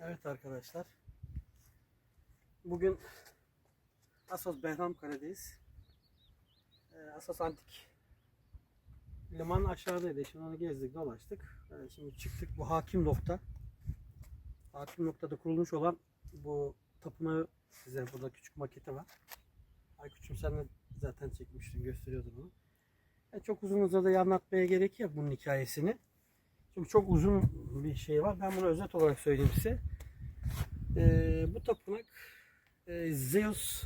Evet arkadaşlar. Bugün Asas Behramkale'deyiz. Ee, Asas Antik Liman aşağıdaydı. Şimdi onu gezdik, dolaştık. Ee, şimdi çıktık. Bu hakim nokta. Hakim noktada kurulmuş olan bu tapınağı size burada küçük maketi var. Aykut'cum sen de zaten çekmiştin, gösteriyordun onu. Yani çok uzun uzadıya anlatmaya gerek yok bunun hikayesini. Çünkü çok uzun bir şey var. Ben bunu özet olarak söyleyeyim size. Ee, bu tapınak e, Zeus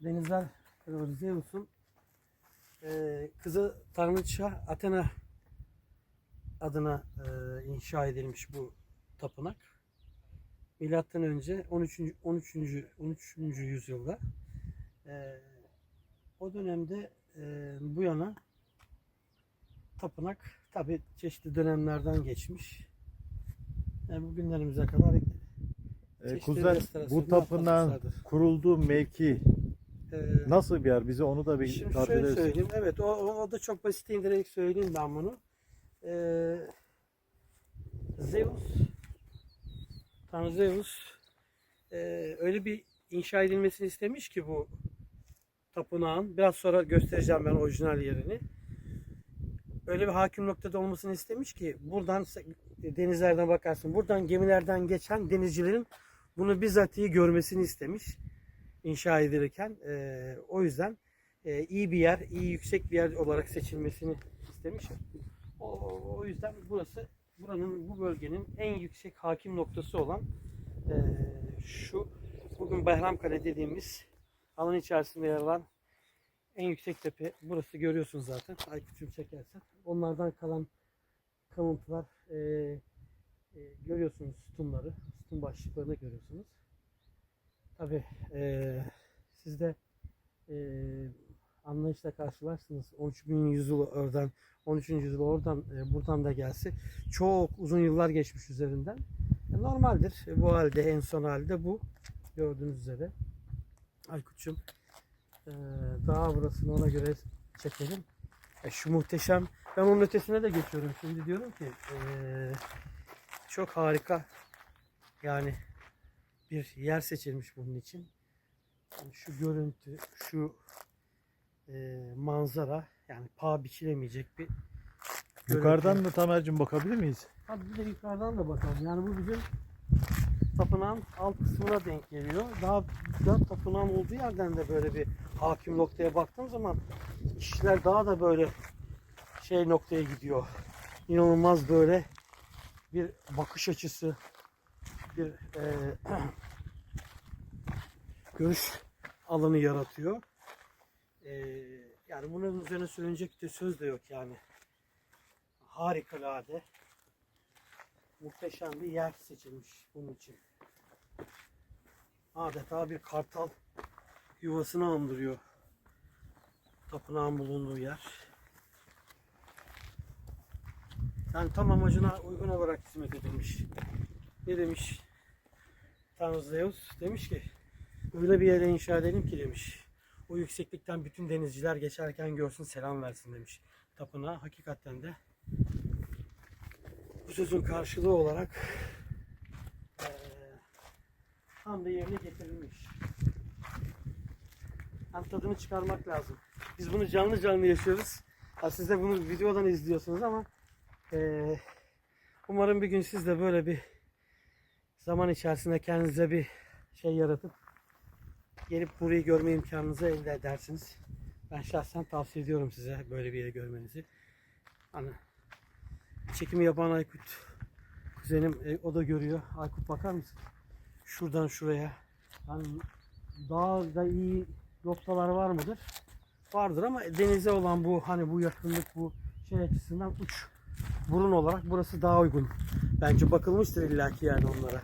denizler Zeus'un e, kızı tanrıça Athena adına e, inşa edilmiş bu tapınak. Milattan önce 13. 13. 13. yüzyılda e, o dönemde e, bu yana tapınak tabi çeşitli dönemlerden geçmiş. Yani bugünlerimize kadar E, Çeşitli Kuzen bu tapınağın kurulduğu mevki e, nasıl bir yer? Bize onu da bir Şimdi tarif edersin. söyleyeyim. Evet o, o, o da çok basit indirerek söyleyeyim ben bunu. Ee, Zeus Tanrı Zeus e, öyle bir inşa edilmesini istemiş ki bu tapınağın biraz sonra göstereceğim ben orijinal yerini. Öyle bir hakim noktada olmasını istemiş ki buradan denizlerden bakarsın. Buradan gemilerden geçen denizcilerin bunu bizatihi görmesini istemiş inşa edilirken. Ee, o yüzden e, iyi bir yer, iyi yüksek bir yer olarak seçilmesini istemiş. O, o yüzden burası buranın bu bölgenin en yüksek hakim noktası olan e, şu bugün Behramkale dediğimiz alan içerisinde yer alan en yüksek tepe burası görüyorsunuz zaten. Aykut'cum çekersen. Onlardan kalan kalıntılar e, e, görüyorsunuz sütunları, sütun başlıklarını görüyorsunuz. Tabi siz de e, anlayışla karşılarsınız. 13 bin yüzyıl oradan, 13. yüzyıl oradan, e, buradan da gelse çok uzun yıllar geçmiş üzerinden. E, normaldir. E, bu halde en son halde bu. Gördüğünüz üzere. Aykut'cum e, daha burasını ona göre çekelim. E, şu muhteşem, ben onun ötesine de geçiyorum. Şimdi diyorum ki e, çok harika yani bir yer seçilmiş bunun için. Şu görüntü, şu e, manzara yani paha biçilemeyecek bir Yukarıdan görüntü. da Tamer'cim bakabilir miyiz? Hadi bir de yukarıdan da bakalım. Yani bu bizim tapınağın alt kısmına denk geliyor. Daha da tapınağın olduğu yerden de böyle bir hakim noktaya baktığım zaman işler daha da böyle şey noktaya gidiyor. İnanılmaz böyle bir bakış açısı, bir e, görüş alanı yaratıyor. E, yani bunun üzerine söylenecek de söz de yok yani. Harikulade muhteşem bir yer seçilmiş bunun için. Adeta bir kartal yuvasını andırıyor. Tapınağın bulunduğu yer. Yani tam amacına uygun olarak hizmet edilmiş. Ne demiş? Tanrı Zeus demiş ki öyle bir yere inşa edelim ki demiş. O yükseklikten bütün denizciler geçerken görsün selam versin demiş. Tapınağa hakikaten de bu sözün karşılığı olarak tam da yerine getirilmiş. Hem tadını çıkarmak lazım. Biz bunu canlı canlı yaşıyoruz. Ha, siz de bunu videodan izliyorsunuz ama eee, umarım bir gün siz de böyle bir zaman içerisinde kendinize bir şey yaratıp gelip burayı görme imkanınızı elde edersiniz. Ben şahsen tavsiye ediyorum size böyle bir yeri görmenizi. Hani çekimi yapan Aykut kuzenim e, o da görüyor. Aykut bakar mısın? Şuradan şuraya. Hani daha da iyi noktalar var mıdır? Vardır ama denize olan bu hani bu yakınlık bu şey açısından uç burun olarak burası daha uygun. Bence bakılmıştır illaki yani onlara.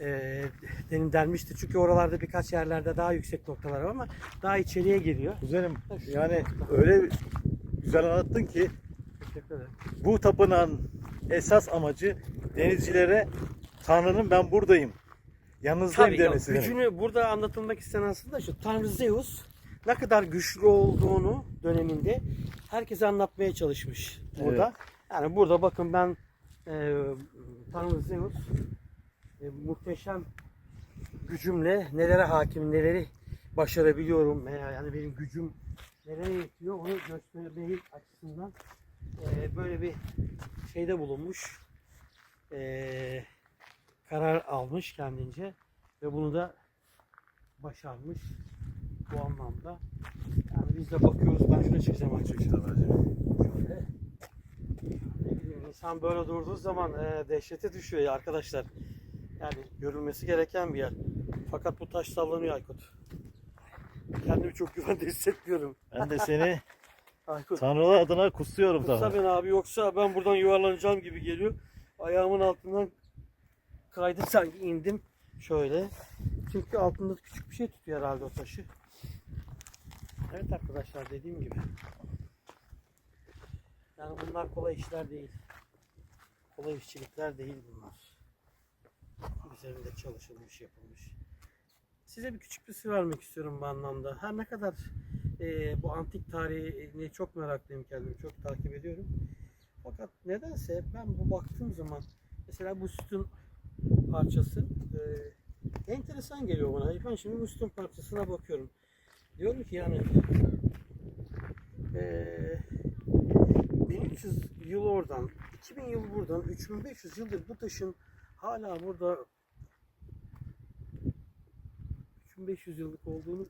Ee, denin denmiştir. Çünkü oralarda birkaç yerlerde daha yüksek noktalar var ama daha içeriye giriyor. Kuzenim yani öyle güzel anlattın ki Teşekkür ederim. bu tapınağın esas amacı denizcilere Tanrı'nın ben buradayım. Yanınızdayım Tabii yok, demesi demek. gücünü burada anlatılmak istenen aslında şu Tanrı Zeus ne kadar güçlü olduğunu döneminde herkese anlatmaya çalışmış burada. Yani burada bakın ben e, Tanrı Zeus e, muhteşem gücümle nelere hakim, neleri başarabiliyorum veya yani benim gücüm nereye yetiyor onu göstermeyi açısından e, böyle bir şeyde bulunmuş. E, karar almış kendince ve bunu da başarmış bu anlamda. Yani biz de bakıyoruz. Ben şuna çıkacağım açık. Şöyle. İnsan böyle durduğu zaman e, dehşete düşüyor ya arkadaşlar. Yani görülmesi gereken bir yer. Fakat bu taş sallanıyor Aykut. Kendimi çok güvende hissetmiyorum. Ben de seni Aykut. Tanrılar adına kutsuyorum Kutsa tabii. beni abi yoksa ben buradan yuvarlanacağım gibi geliyor. Ayağımın altından kaydı sanki indim şöyle. Çünkü altında küçük bir şey tutuyor herhalde o taşı. Evet arkadaşlar dediğim gibi. Yani bunlar kolay işler değil. Kolay işçilikler değil bunlar. Üzerinde çalışılmış, yapılmış. Size bir küçük bir sır vermek istiyorum bu anlamda. Her ne kadar e, bu antik tarihine çok meraklıyım kendimi, çok takip ediyorum. Fakat nedense ben bu baktığım zaman mesela bu sütun parçası e, enteresan geliyor bana. Ben şimdi bu sütun parçasına bakıyorum. Diyorum ki yani e, 1300 yıl oradan, 2000 yıl buradan, 3500 yıldır bu taşın hala burada 3500 yıllık olduğunu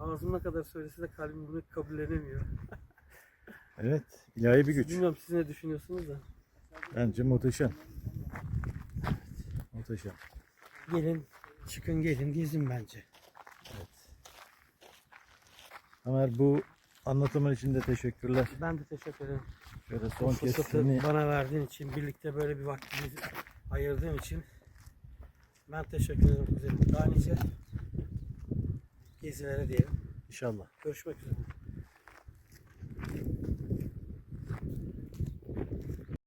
ağzıma kadar söylese de kalbim bunu kabullenemiyor. Evet, ilahi bir güç. Bilmiyorum siz ne düşünüyorsunuz da. Bence muhteşem. Muhteşem. Gelin, çıkın gelin gezin bence. Ömer bu anlatımın için de teşekkürler. Ben de teşekkür ederim. Şöyle Bu son kez fırsatı seni bana verdiğin için, birlikte böyle bir vaktimizi ayırdığın için ben teşekkür ederim kuzenim. Daha nice gezilere diyelim. inşallah. Görüşmek üzere.